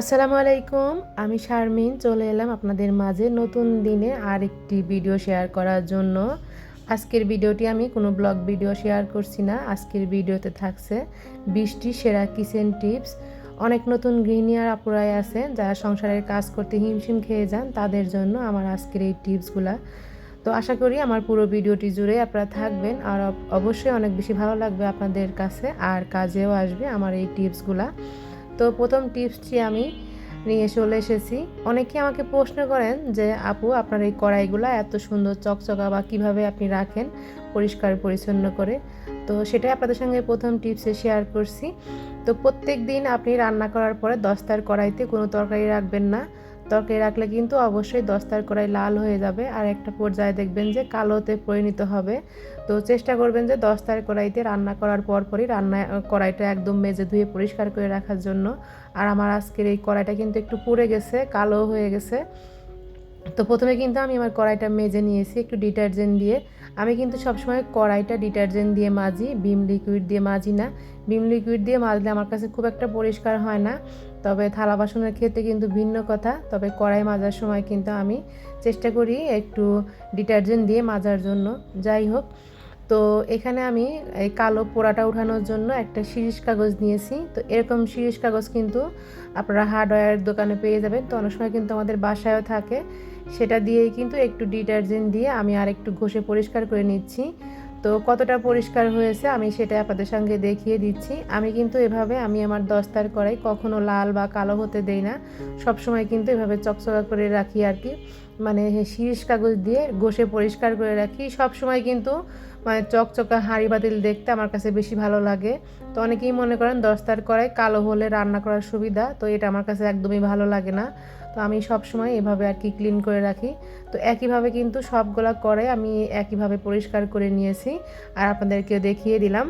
আসসালামু আলাইকুম, আমি শারমিন, চলে এলাম আপনাদের মাঝে নতুন দিনে আর একটি ভিডিও শেয়ার করার জন্য। আজকের ভিডিওটি আমি কোনো ব্লগ ভিডিও শেয়ার করছি না, আজকের ভিডিওতে থাকছে বৃষ্টি সেরা কিচেন টিপস। অনেক নতুন গৃহিণী আর আপুরাই আছে যারা সংসারের কাজ করতে হিমশিম খেয়ে যান, তাদের জন্য আমার আজকের এই টিপসগুলা। তো আশা করি আমার পুরো ভিডিওটি জুড়ে আপনারা থাকবেন, আর অবশ্যই অনেক বেশি ভালো লাগবে আপনাদের কাছে, আর কাজেও আসবে আমার এই টিপসগুলা। তো প্রথম টিপসটি আমি নিয়ে চলে এসেছি। অনেকে আমাকে প্রশ্ন করেন যে, আপু, আপনার এই কড়াইগুলো এত সুন্দর চকচকা বা কীভাবে আপনি রাখেন পরিষ্কার পরিচ্ছন্ন করে? তো সেটাই আপনাদের সঙ্গে প্রথম টিপসে শেয়ার করছি। তো প্রত্যেক দিন আপনি রান্না করার পরে দশটার কড়াইতে কোনো তরকারি রাখবেন না। তরকারি রাখলে কিন্তু অবশ্যই দস্তার কড়াই লাল হয়ে যাবে। আর একটা পর্যায়ে দেখবেন যে কালোতে পরিণত হবে। তো চেষ্টা করবেন যে দস্তার কড়াইতে রান্না করার পরপরই রান্না কড়াইটা একদম মেজে ধুয়ে পরিষ্কার করে রাখার জন্য। আর আমার আজকের এই কড়াইটা কিন্তু একটু পুড়ে গেছে, কালো হয়ে গেছে। তো প্রথমে কিন্তু আমি আমার কড়াইটা মেজে নিয়েছি একটু ডিটারজেন্ট দিয়ে। আমি কিন্তু সবসময় কড়াইটা ডিটারজেন্ট দিয়ে মাজি, বিম লিকুইড দিয়ে মাজি না। বিম লিকুইড দিয়ে মাজলে আমার কাছে খুব একটা পরিষ্কার হয় না। তবে থালা বাসনের ক্ষেত্রে কিন্তু ভিন্ন কথা। তবে কড়াই মাজার সময় কিন্তু আমি চেষ্টা করি একটু ডিটারজেন্ট দিয়ে মাজার জন্য। যাই হোক তো এখানে আমি এই কালো পোড়াটা উঠানোর জন্য একটা শিরিষ কাগজ নিয়েছি। তো এরকম শিরিষ কাগজ কিন্তু আপনারা হার্ডওয়্যার দোকানে পেয়ে যাবেন। তো অনেক সময় কিন্তু আমাদের বাসায়ও থাকে। সেটা দিয়েই কিন্তু একটু ডিটারজেন্ট দিয়ে আমি আর একটু ঘষে পরিষ্কার করে নিচ্ছি। তো কতটা পরিষ্কার হয়েছে আমি সেটা আপনাদের সঙ্গে দেখিয়ে দিচ্ছি। আমি কিন্তু এভাবে আমি আমার দস্তার করাই কখনো লাল বা কালো হতে দেই না। সব সময় কিন্তু এভাবে চকচকা করে রাখি আর কি। মানে শিরিষ কাগজ দিয়ে ঘষে পরিষ্কার করে রাখি। সব সময় কিন্তু মানে চকচকা হাঁড়ি বাতিল দেখতে আমার কাছে বেশি ভালো লাগে। তো অনেকেই মনে করেন দস্তার করায় কালো হলে রান্না করার সুবিধা, তো এটা আমার কাছে একদমই ভালো লাগে না। তো আমি সব সময় এভাবে আর কি ক্লিন করে রাখি। তো একইভাবে কিন্তু সবগুলা করে আমি একইভাবে পরিষ্কার করে নিয়েছি। আর আপনাদেরকেও দেখিয়ে দিলাম।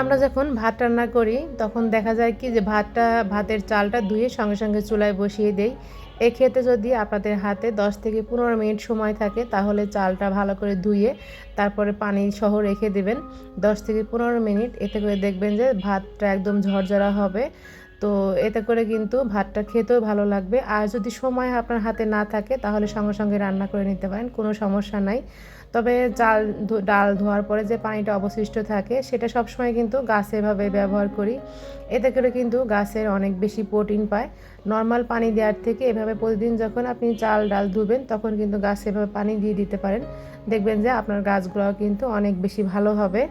আমরা যখন ভাত রান্না করি, তখন দেখা যায় কি যে ভাতটা, ভাতের চালটা ধুয়ে সঙ্গে সঙ্গে চুলায় বসিয়ে দেই। এক্ষেত্রে যদি আপনাদের হাতে 10 থেকে পনেরো মিনিট সময় থাকে, তাহলে চালটা ভালো করে ধুয়ে তারপরে পানি সহ রেখে দেবেন। 10 থেকে পনেরো মিনিট এতে করে দেখবেন যে ভাতটা একদম ঝরঝরা হবে। তো এতে করে কিন্তু ভাতটা খেতেও ভালো লাগবে। আর যদি সময় আপনার হাতে না থাকে, তাহলে সঙ্গে সঙ্গে রান্না করে নিতে পারেন, কোনো সমস্যা নাই। তবে ধো- ডাল ধোয়ার পরে যে পানিটা অবশিষ্ট থাকে, সেটা সবসময় কিন্তু গাছে এভাবে ব্যবহার করি। এতে করে কিন্তু গাছের অনেক বেশি প্রোটিন পায়। নর্মাল পানি দেওয়ার থেকে এভাবে প্রতিদিন যখন আপনি চাল, ডাল ধুবেন, তখন কিন্তু গাছে এভাবে পানি দিয়ে দিতে পারেন। দেখবেন যে আপনার গাছগুলো কিন্তু অনেক বেশি ভালো হবে।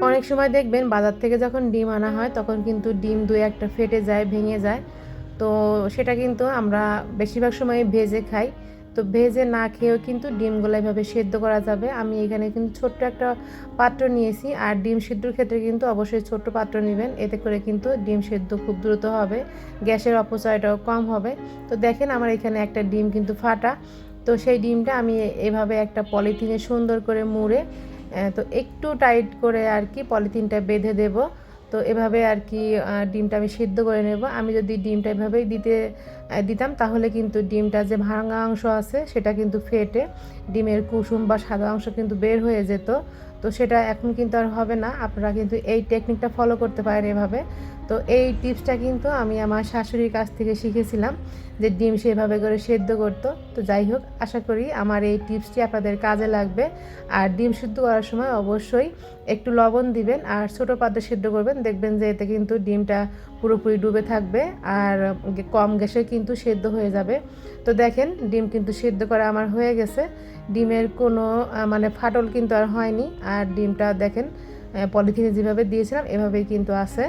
অনেক সময় দেখবেন বাজার থেকে যখন ডিম আনা হয়, তখন কিন্তু ডিম দুই একটা ফেটে যায়, ভেঙে যায়। তো সেটা কিন্তু আমরা বেশিরভাগ সময় ভেজে খাই। তো ভেজে না খেয়েও কিন্তু ডিমগুলো এভাবে সেদ্ধ করা যাবে। আমি এখানে কিন্তু ছোট্ট একটা পাত্র নিয়েছি আর ডিম সেদ্ধর ক্ষেত্রে কিন্তু অবশ্যই ছোট্ট পাত্র নেবেন। এতে করে কিন্তু ডিম সেদ্ধ খুব দ্রুত হবে, গ্যাসের অপচয়টাও কম হবে। তো দেখেন আমার এখানে একটা ডিম কিন্তু ফাটা। তো সেই ডিমটা আমি এভাবে একটা পলিথিনে সুন্দর করে মুড়ে তো একটু টাইট করে আর কি পলিথিনটা বেঁধে দেব। তো এভাবে আর কি ডিমটা আমি সিদ্ধ করে নেব। আমি যদি ডিমটা এভাবেই দিতে দিতাম, তাহলে কিন্তু ডিমটা যে ভাঙা অংশ আছে, সেটা কিন্তু ফেটে ডিমের কুসুম বা সাদা অংশ কিন্তু বের হয়ে যেত। তো সেটা এখন কিন্তু আর হবে না। আপনারা কিন্তু এই টেকনিকটা ফলো করতে পারেন এভাবে। তো এই টিপসটা কিন্তু আমি আমার শাশুড়ির কাছ থেকে শিখেছিলাম যে ডিম সেভাবে করে সেদ্ধ করতো। তো যাই হোক, আশা করি আমার এই টিপসটি আপনাদের কাজে লাগবে। আর ডিম সিদ্ধ করার সময় অবশ্যই একটু লবণ দিবেন আর ছোটো পাত্রে সেদ্ধ করবেন। দেখবেন যে এতে কিন্তু ডিমটা পুরোপুরি ডুবে থাকবে আর কম গ্যাসে কিন্তু সেদ্ধ হয়ে যাবে। তো দেখেন, ডিম কিন্তু সেদ্ধ করা আমার হয়ে গেছে। ডিমের কোনো মানে ফাটল কিন্তু আর হয়নি। আর ডিমটা দেখেন পলিথিনে যেভাবে দিয়েছিলাম, এভাবেই কিন্তু আছে।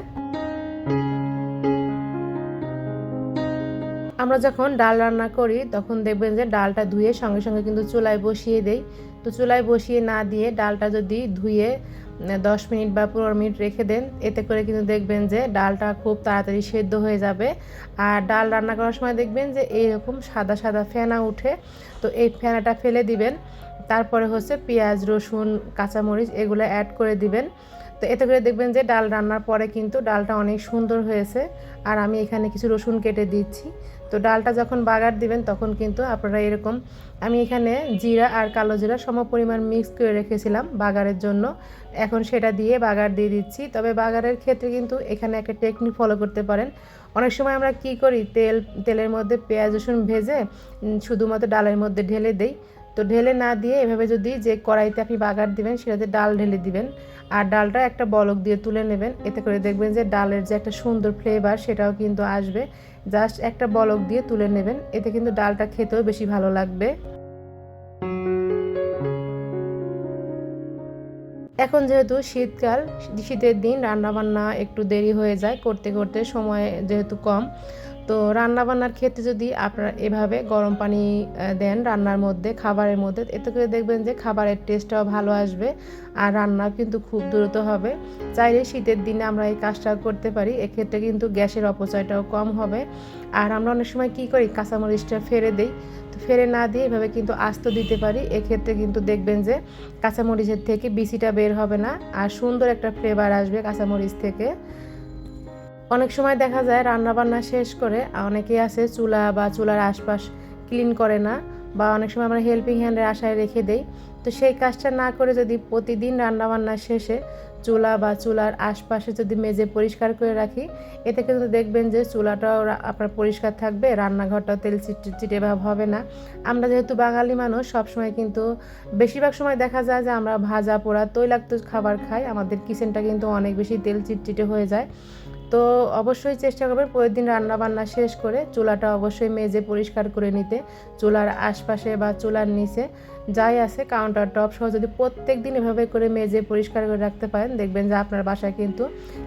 আমরা যখন ডাল রান্না করি, তখন দেখবেন যে ডালটা ধুয়ে সঙ্গে সঙ্গে কিন্তু চুলায় বসিয়ে দেই। তো চুলায় বসিয়ে না দিয়ে ডালটা যদি ধুয়ে দশ মিনিট বা পনেরো মিনিট রেখে দেন, এতে করে কিন্তু দেখবেন যে ডালটা খুব তাড়াতাড়ি সেদ্ধ হয়ে যাবে। আর ডাল রান্না করার সময় দেখবেন যে এইরকম সাদা সাদা ফেনা উঠে, তো এই ফেনাটা ফেলে দিবেন। তারপরে হচ্ছে পেঁয়াজ, রসুন, কাঁচামরিচ এগুলো অ্যাড করে দিবেন। তো এতে করে দেখবেন যে ডাল রান্নার পরে কিন্তু ডালটা অনেক সুন্দর হয়েছে। আর আমি এখানে কিছু রসুন কেটে দিচ্ছি। তো ডালটা যখন বাগার দিবেন তখন কিন্তু আপনারা এরকম, আমি এখানে জিরা আর কালো জিরা সম পরিমাণ মিক্স করে রেখেছিলাম বাগারের জন্য। এখন সেটা দিয়ে বাগার দিয়ে দিচ্ছি। তবে বাগারের ক্ষেত্রে কিন্তু এখানে একটা টেকনিক ফলো করতে পারেন। অনেক সময় আমরা কি করি? তেল, তেলের মধ্যে পেঁয়াজ, রসুন ভেজে শুধুমাত্র ডালের মধ্যে ঢেলে দেই। তো ঢেলে না দিয়ে এভাবে যদি যে কড়াইতে আপনি বাগার দিবেন, সেটাতে ডাল ঢেলে দিবেন। আর ডালটা একটা বলক দিয়ে তুলে নেবেন। এতে করে দেখবেন যে ডালের যে একটা সুন্দর ফ্লেভার সেটাও কিন্তু আসবে। জাস্ট একটা বলক দিয়ে তুলে নেবেন। এতে কিন্তু ডালটা খেতেও বেশি ভালো লাগবে। এখন যেহেতু শীতকাল, শীতের দিন, রান্নাবান্না একটু দেরি হয়ে যায়। করতে করতে সময় যেহেতু কম তো রান্নাবান্নার ক্ষেত্রে যদি আপনারা এভাবে গরম পানি দেন রান্নার মধ্যে, খাবারের মধ্যে, এতে করে দেখবেন যে খাবারের টেস্টটাও ভালো আসবে আর রান্না কিন্তু খুব দ্রুত হবে। চাইলে শীতের দিনে আমরা এই কাজটা করতে পারি, এক্ষেত্রে কিন্তু গ্যাসের অপচয়টাও কম হবে। আর আমরা অনেক সময় কি করি, কাঁচামরিচটা ফেলে দিই। তো ফেলে না দিয়ে এভাবে কিন্তু আস্ত দিতে পারি, এক্ষেত্রে কিন্তু দেখবেন যে কাঁচামরিচের থেকে বিসিটা বের হবে না। আর সুন্দর একটা ফ্লেভার আসবে কাঁচামরিচ থেকে। অনেক সময় দেখা যায় রান্নাবান্না শেষ করে, অনেকেই আছে চুলা বা চুলার আশপাশ ক্লিন করে না বা অনেক সময় আমরা হেল্পিং হ্যান্ডের আশায় রেখে দেই। তো সেই কাজটা না করে যদি প্রতিদিন রান্নাবান্না শেষে চুলা বা চুলার আশপাশে যদি মেজে পরিষ্কার করে রাখি, এতে কিন্তু দেখবেন যে চুলাটাও আপনার পরিষ্কার থাকবে, রান্নাঘরটাও তেল চিটে ভাব হবে না। আমরা যেহেতু বাঙালি মানুষ, সবসময় কিন্তু বেশিরভাগ সময় দেখা যায় যে আমরা ভাজা পোড়া তৈলাক্ত খাবার খাই, আমাদের কিচেনটা কিন্তু অনেক বেশি তেল চিটচিটে হয়ে যায়। তো অবশ্যই চেষ্টা করবেন প্রতিদিন রান্নাবান্না শেষ করে চুলাটা অবশ্যই মেজে পরিষ্কার করে নিতে, চুলার আশপাশে বা চুলার নিচে যাই আছে কাউন্টার টপ সহ যদি প্রত্যেক দিন এভাবে করে মেজে পরিষ্কার করে রাখতে পারেন, দেখবেন যে আপনার বাসায় কিন্তু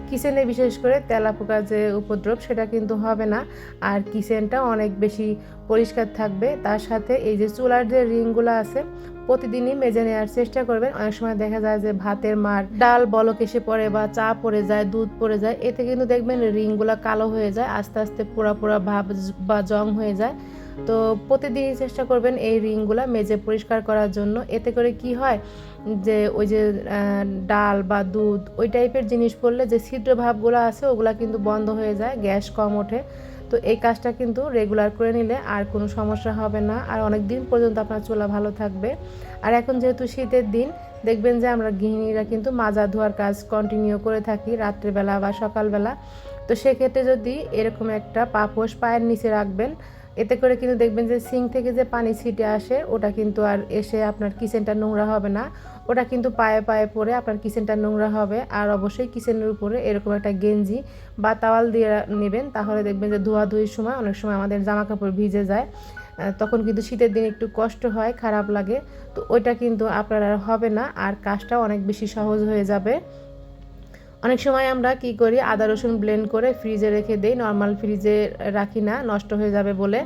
কিচেনে বিশেষ করে তেলাপোকার যে উপদ্রব সেটা কিন্তু হবে না। আর কিচেনটা অনেক বেশি পরিষ্কার থাকবে। তার সাথে এই যে চুলার যে রিংগুলো আছে প্রতিদিনই মেজে নেওয়ার চেষ্টা করবেন। অনেক সময় দেখা যায় যে ভাতের মার ডাল বলক এসে পড়ে বা চা পড়ে যায়, দুধ পড়ে যায়, এতে কিন্তু দেখবেন রিংগুলো কালো হয়ে যায়, আস্তে আস্তে পুরা পুরা ভাব বা জং হয়ে যায়। তো প্রতিদিনই চেষ্টা করবেন এই রিংগুলো মেজে পরিষ্কার করার জন্য। এতে করে কি হয় যে ওই যে ডাল বা দুধ ওই টাইপের জিনিস পড়লে যে ছিদ্র ভাবগুলো আছে, ওগুলো কিন্তু বন্ধ হয়ে যায়, গ্যাস কম ওঠে। তো এই কাজটা কিন্তু রেগুলার করে নিলে আর কোনো সমস্যা হবে না। আর অনেক দিন পর্যন্ত আপনার চুলা ভালো থাকবে। আর এখন যেহেতু শীতের দিন, দেখবেন যে আমরা গৃহিণীরা কিন্তু মাজা ধোয়ার কাজ কন্টিনিউ করে থাকি রাত্রেবেলা বা সকালবেলা। তো সেক্ষেত্রে যদি এরকম একটা পাপোশ পায়ের নিচে রাখবেন এতে করে কিন্তু দেখবেন যে সিং থেকে যে পানি ছিটে আসে, ওটা কিন্তু আর এসে আপনার কিচেনটা নোংরা হবে না। ওটা কিন্তু পায়ে পায়ে পরে আপনার কিচেনটা নোংরা হবে। আর অবশ্যই কিচেনের উপরে এরকম একটা গেঞ্জি বা তাওয়াল দিয়ে নেবেন, তাহলে দেখবেন যে ধোয়াধুয়ির সময় অনেক সময় আমাদের জামা কাপড় ভিজে যায়। তখন কিন্তু শীতের দিন একটু কষ্ট হয়, খারাপ লাগে। তো ওইটা কিন্তু আপনার আর হবে না, আর কাজটাও অনেক বেশি সহজ হয়ে যাবে। অনেক সময় আমরা কি করি, আদা রসুন ব্লেন্ড করে ফ্রিজে রেখে দেই নর্মাল ফ্রিজে রাখি না, নষ্ট হয়ে যাবে বলে।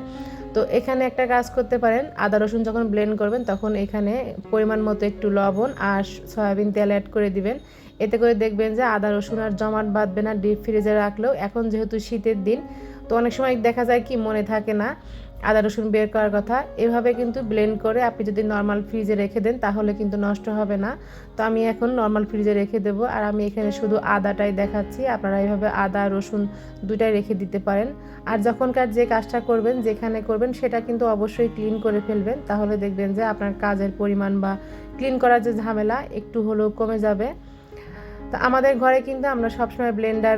তো এখানে একটা কাজ করতে পারেন, আদা রসুন যখন ব্লেন্ড করবেন তখন এখানে পরিমাণ মতো একটু লবণ আর সয়াবিন তেল অ্যাড করে দিবেন। এতে করে দেখবেন যে আদা রসুন আর জমাট বাঁধবে না ডিপ ফ্রিজে রাখলেও। এখন যেহেতু শীতের দিন, তো অনেক সময় দেখা যায় কি মনে থাকে না আদা রসুন বের করার কথা। এভাবে কিন্তু ব্লেন্ড করে আপনি যদি নর্মাল ফ্রিজে রেখে দেন, তাহলে কিন্তু নষ্ট হবে না। তো আমি এখন নর্মাল ফ্রিজে রেখে দেব। আর আমি এখানে শুধু আদাটাই দেখাচ্ছি। আপনারা এইভাবে আদা, রসুন দুটাই রেখে দিতে পারেন। আর যখনকার যে কাজটা করবেন, যেখানে করবেন, সেটা কিন্তু অবশ্যই ক্লিন করে ফেলবেন। তাহলে দেখবেন যে আপনার কাজের পরিমাণ বা ক্লিন করার যে ঝামেলা, একটু হলেও কমে যাবে। তো আমাদের ঘরে কিন্তু আমরা সবসময় ব্লেন্ডার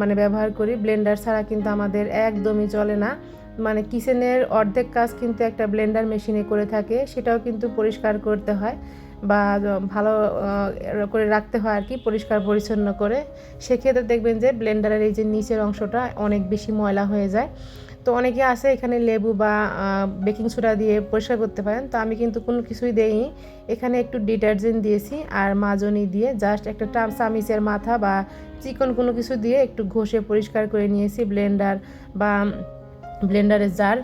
মানে ব্যবহার করি। ব্লেন্ডার ছাড়া কিন্তু আমাদের একদমই চলে না। মানে কিচেনের অর্ধেক কাজ কিন্তু একটা ব্লেন্ডার মেশিনে করে থাকে, সেটাও কিন্তু পরিষ্কার করতে হয় বা ভালো করে রাখতে হয় আর কি, পরিষ্কার পরিচ্ছন্ন করে। সেক্ষেত্রে দেখবেন যে ব্লেন্ডারের এই যে নিচের অংশটা অনেক বেশি ময়লা হয়ে যায়। তো অনেকে আছে এখানে লেবু বা বেকিং সোডা দিয়ে পরিষ্কার করতে পারেন। তো আমি কিন্তু কোনো কিছুই দেইনি। এখানে একটু ডিটারজেন্ট দিয়েছি আর মাজনি দিয়ে জাস্ট একটা টাম চামিচের মাথা বা চিকন কোনো কিছু দিয়ে একটু ঘষে পরিষ্কার করে নিয়েছি ব্লেন্ডার বা ব্লেন্ডারের জার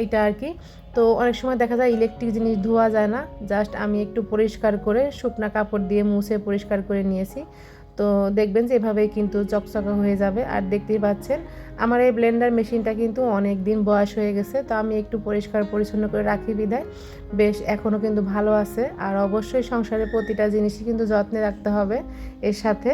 এইটা আর কি। তো অনেক সময় দেখা যায় ইলেকট্রিক জিনিস ধোয়া যায় না। জাস্ট আমি একটু পরিষ্কার করে শুকনা কাপড় দিয়ে মুছে পরিষ্কার করে নিয়েছি। তো দেখবেন যে এভাবেই কিন্তু চকচকা হয়ে যাবে। আর দেখতেই পাচ্ছেন, আমার এই ব্লেন্ডার মেশিনটা কিন্তু অনেক দিন বয়স হয়ে গেছে। তো আমি একটু পরিষ্কার পরিচ্ছন্ন করে রাখি বিদায় বেশ এখনও কিন্তু ভালো আছে। আর অবশ্যই সংসারের প্রতিটা জিনিসই কিন্তু যত্নে রাখতে হবে এর সাথে।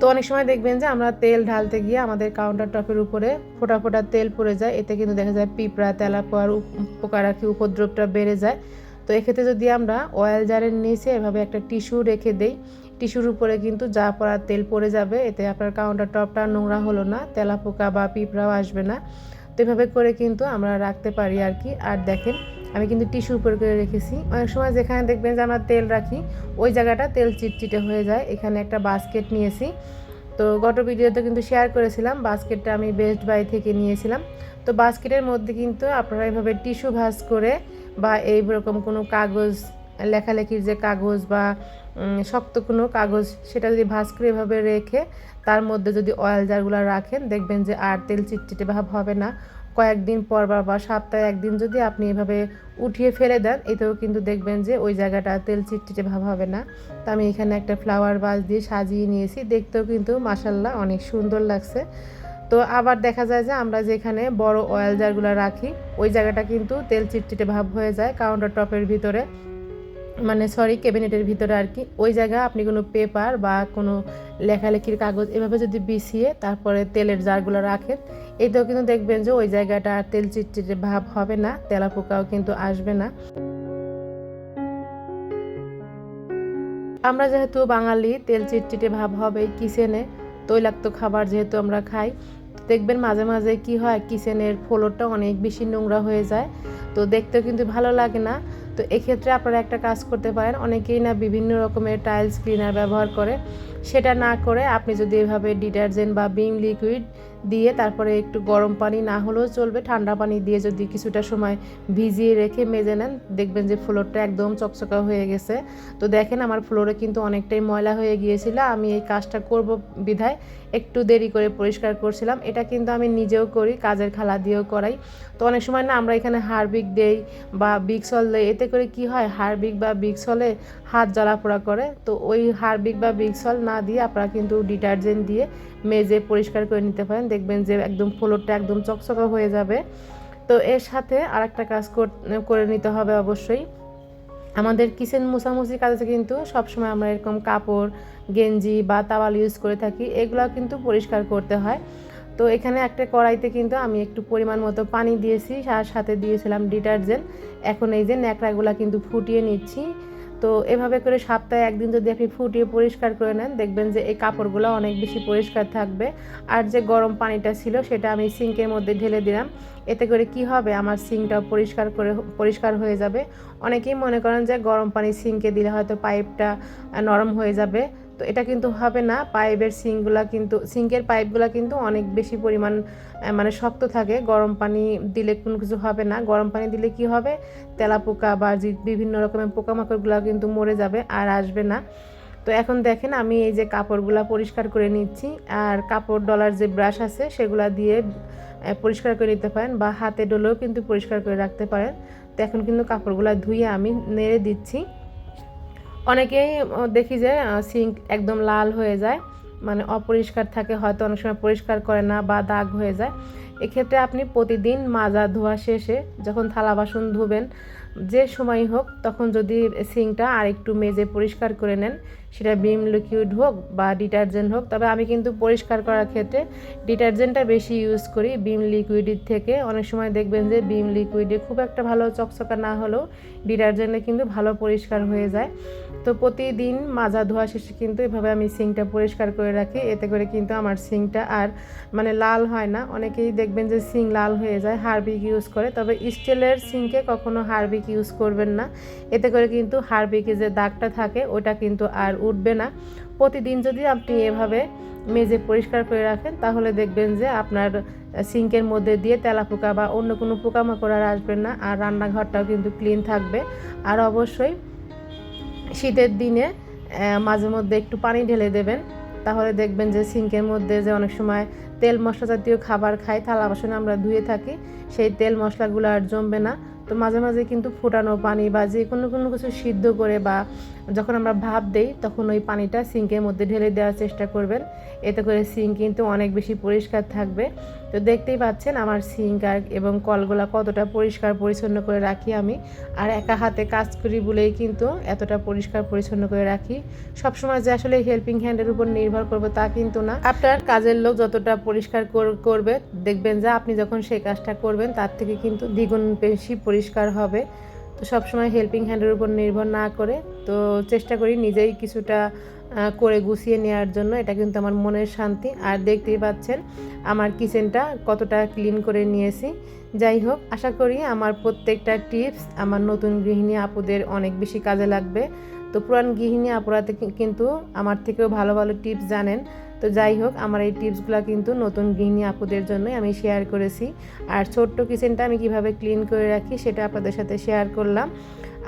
তো অনেক সময় দেখবেন যে আমরা তেল ঢালতে গিয়ে আমাদের কাউন্টার টপের উপরে ফোটা ফোটা তেল পড়ে যায়। এতে কিন্তু দেখা যায় পিঁপড়া তেলাপোয়ার পোকারাখি উপদ্রবটা বেড়ে যায়। তো এক্ষেত্রে যদি আমরা অয়েল জারের নিচে এভাবে একটা টিস্যু রেখে দেই টিস্যুর উপরে কিন্তু যা পড়ার তেল পড়ে যাবে। এতে আপনার কাউন্টার টপটা নোংরা হলো না, তেলাপোকা বা পিঁপড়াও আসবে না। তো এভাবে করে কিন্তু আমরা রাখতে পারি আর কি। আর দেখেন, আমি কিন্তু টিস্যু উপর করে রেখেছি। অনেক সময় যেখানে দেখবেন যে আমরা তেল রাখি, ওই জায়গাটা তেল চিটচিটে হয়ে যায়। এখানে একটা বাস্কেট নিয়েছি। তো গত ভিডিওতে কিন্তু শেয়ার করেছিলাম বাস্কেটটা আমি বেস্ট বাই থেকে নিয়েছিলাম। তো বাস্কেটের মধ্যে কিন্তু আপনারা এভাবে টিস্যু ভাজ করে বা এইরকম কোনো কাগজ লেখালেখির যে কাগজ বা শক্ত কোনো কাগজ সেটা যদি ভাজ করে এভাবে রেখে তার মধ্যে যদি অয়েল জারগুলো রাখেন, দেখবেন যে আর তেল চিটচিটে ভাব হবে না। কয়েকদিন পর বা সপ্তাহে একদিন যদি আপনি এভাবে উঠিয়ে ফেলে দেন, এতেও কিন্তু দেখবেন যে ওই জায়গাটা তেল চিটচিটে ভাব হবে না। তো আমি এখানে একটা ফ্লাওয়ার বাস দিয়ে সাজিয়ে নিয়েছি, দেখতেও কিন্তু মাসাল্লাহ অনেক সুন্দর লাগছে। তো আবার দেখা যায় যে আমরা যেখানে বড় অয়েল জারগুলো রাখি, ওই জায়গাটা কিন্তু তেল চিটচিটে ভাব হয়ে যায় কাউন্টার টপের ভিতরে। মানে সরি ক্যাবিনেটের ভিতরে আর কি। ওই জায়গায় আপনি কোনো পেপার বা কোনো লেখালেখির কাগজ এভাবে যদি বিছিয়ে তারপরে তেলের জারগুলো রাখেন, এতেও কিন্তু দেখবেন যে ওই জায়গাটা আর তেল চিটচিটে ভাব হবে না তেলা পোকাও কিন্তু আসবে না। আমরা যেহেতু বাঙালি, তেল চিটচিটে ভাব হবে কিচেনে, তৈলাক্ত খাবার যেহেতু আমরা খাই, দেখবেন মাঝে মাঝে কি হয়, কিচেনের ফ্লোরটা অনেক বেশি নোংরা হয়ে যায়, তো দেখতেও কিন্তু ভালো লাগে না। তো এক্ষেত্রে আপনারা একটা কাজ করতে পারেন। অনেকেই না বিভিন্ন রকমের টাইলস ক্লিনার ব্যবহার করে। সেটা না করে আপনি যদি এভাবে ডিটারজেন্ট বা বিম লিকুইড দিয়ে তারপরে একটু গরম পানি না হলেও চলবে। ঠান্ডা পানি দিয়ে যদি কিছুটা সময় ভিজিয়ে রেখে মেজে নেন, দেখবেন যে ফ্লোরটা একদম চকচকা হয়ে গেছে। তো দেখেন আমার ফ্লোরে কিন্তু অনেকটাই ময়লা হয়ে গিয়েছিল। আমি এই কাজটা করব বিধায় একটু দেরি করে পরিষ্কার করছিলাম। এটা কিন্তু আমি নিজেও করি, কাজের খালা দিয়েও করাই। তো অনেক সময় না আমরা এখানে হারবিক দেই বা বিক্সল দেই এতে করে কি হয়? হারবিক বা বিক্সলে হাত জ্বালাপোড়া করে। তো ওই হারবিক বা বিক্সল না দিয়ে আপনারা কিন্তু ডিটারজেন্ট দিয়ে মেজে পরিষ্কার করে নিতে পারেন। দেখবেন যে একদম ফ্লোরটা একদম চকচকা হয়ে যাবে। তো এর সাথে আর একটা কাজ করে নিতে হবে অবশ্যই। আমাদের কিচেন মোছামুছি কাজে কিন্তু সবসময় আমরা এরকম কাপড়, গেঞ্জি বা তাওয়াল ইউজ করে থাকি। এগুলো কিন্তু পরিষ্কার করতে হয়। তো এখানে একটা কড়াইতে কিন্তু আমি একটু পরিমাণ মতো পানি দিয়েছি। আর সাথে দিয়েছিলাম ডিটারজেন্ট। এখন এই যে ন্যাকড়াগুলো কিন্তু ফুটিয়ে নিচ্ছি। তো এভাবে করে সপ্তাহে একদিন যদি আপনি ফুটিয়ে পরিষ্কার করে নেন, দেখবেন যে এই কাপড়গুলো অনেক বেশি পরিষ্কার থাকবে। আর যে গরম পানিটা ছিল সেটা আমি সিঙ্কের মধ্যে ঢেলে দিলাম। এতে করে কি হবে? আমার সিঙ্কটাও পরিষ্কার করে পরিষ্কার হয়ে যাবে। অনেকেই মনে করেন যে গরম পানি সিঙ্কে দিলে হয়তো পাইপটা নরম হয়ে যাবে। তো এটা কিন্তু হবে না। পাইপের সিঙ্কগুলো কিন্তু, সিঙ্কের পাইপগুলো কিন্তু অনেক বেশি পরিমাণ মানে শক্ত থাকে। গরম পানি দিলে কোনো কিছু হবে না। গরম পানি দিলে কি হবে? তেলা পোকা বা বিভিন্ন রকমের পোকামাকড়গুলো কিন্তু মরে যাবে আর আসবে না। তো এখন দেখেন আমি এই যে কাপড়গুলো পরিষ্কার করে নিচ্ছি। আর কাপড় ডলার যে ব্রাশ আছে, সেগুলো দিয়ে পরিষ্কার করে নিতে পারেন বা হাতে ডলেও কিন্তু পরিষ্কার করে রাখতে পারেন। তো এখন কিন্তু কাপড়গুলো ধুয়ে আমি নেড়ে দিচ্ছি। অনেকেই দেখি যে সিঙ্ক একদম লাল হয়ে যায় মানে অপরিষ্কার থাকে, হয়তো অনেক সময় পরিষ্কার করে না বা দাগ হয়ে যায়। এক্ষেত্রে আপনি প্রতিদিন মাজা ধোয়া শেষে যখন থালা বাসন ধুবেন, যে সময় হোক, তখন যদি সিঙ্কটা আর একটু মেজে পরিষ্কার করে নেন সেটা বিম লিকুইড হোক বা ডিটারজেন্ট হোক, তবে আমি কিন্তু পরিষ্কার করার ক্ষেত্রে ডিটারজেন্টটা বেশি ইউজ করি বিম লিকুইডের থেকে। অনেক সময় দেখবেন যে বিম লিকুইডে খুব একটা ভালো চকচকা না হলেও ডিটারজেন্টে কিন্তু ভালো পরিষ্কার হয়ে যায়। তো প্রতিদিন মাজা ধোয়া শেষে কিন্তু এভাবে আমি সিঙ্কটা পরিষ্কার করে রাখি, এতে করে কিন্তু আমার সিঙ্কটা আর মানে লাল হয় না। অনেকেই দেখবেন যে সিং লাল হয়ে যায় হারবিক ইউজ করে, তবে স্টিলের সিঙ্কে কখনো হারবিক ইউজ করবেন না। এতে করে কিন্তু হারবিকে যে দাগটা থাকে, ওটা কিন্তু আর উঠবে না। প্রতিদিন যদি আপনি এভাবে মেজে পরিষ্কার করে রাখেন, তাহলে দেখবেন যে আপনার সিঙ্কের মধ্যে দিয়ে তেলা পোকা বা অন্য কোনো পোকামাকড় আর আসবে না, আর রান্নাঘরটাও কিন্তু ক্লিন থাকবে। আর অবশ্যই শীতের দিনে মাঝে মধ্যে একটু পানি ঢেলে দেবেন। তাহলে দেখবেন যে সিঙ্কের মধ্যে যে অনেক সময় তেল মশলা জাতীয় খাবার খাই, থালা বাসনে আমরা ধুয়ে থাকি, সেই তেল মশলাগুলো আর জমবে না। তো মাঝে মাঝে কিন্তু ফোটানো পানি বা যে কোনো কোনো কিছু সিদ্ধ করে বা যখন আমরা ভাপ দেই, তখন ওই পানিটা সিঙ্কের মধ্যে ঢেলে দেওয়ার চেষ্টা করবেন। এতে করে সিঙ্ক কিন্তু অনেক বেশি পরিষ্কার থাকবে। তো দেখতেই পাচ্ছেন আমার সিঙ্ক আর এবং কলগুলা কতটা পরিষ্কার পরিচ্ছন্ন করে রাখি আমি। আর একা হাতে কাজ করি বলেই কিন্তু এতটা পরিষ্কার পরিচ্ছন্ন করে রাখি। সবসময় যে আসলে হেল্পিং হ্যান্ডের উপর নির্ভর করব তা কিন্তু না। আপনার কাজের লোক যতটা পরিষ্কার কর- করবে, দেখবেন যে আপনি যখন সেই কাজটা করবেন, তার থেকে কিন্তু দ্বিগুণ বেশি পরিষ্কার হবে। তো সবসময় হেল্পিং হ্যান্ডের উপর নির্ভর না করে। তো চেষ্টা করি নিজেই কিছুটা করে গুছিয়ে নেওয়ার জন্য। এটা কিন্তু আমার মনের শান্তি। আর দেখতেই পাচ্ছেন, আমার কিচেনটা কতটা ক্লিন করে নিয়েছি। যাই হোক, আশা করি আমার প্রত্যেকটা টিপস আমার নতুন গৃহিণী আপুদের অনেক বেশি কাজে লাগবে। তো পুরান গৃহিণী আপুরা কিন্তু আমার থেকেও ভালো ভালো টিপস জানেন। তো যাই হোক, আমার এই টিপসগুলো কিন্তু নতুন গৃহিণী আপুদের জন্যই আমি শেয়ার করেছি। আর ছোট্ট কিচেনটা আমি কীভাবে ক্লিন করে রাখি সেটা আপনাদের সাথে শেয়ার করলাম।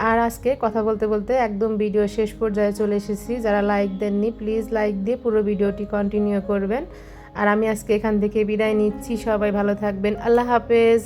আর আজকে কথা বলতে বলতে একদম ভিডিও শেষ পর্যায়ে চলে এসেছি। যারা লাইক দেননি প্লিজ লাইক দিয়ে পুরো ভিডিওটি কন্টিনিউ করবেন। আর আমি আজকে এখান থেকে বিদায় নিচ্ছি। সবাই ভালো থাকবেন। আল্লাহ হাফেজ।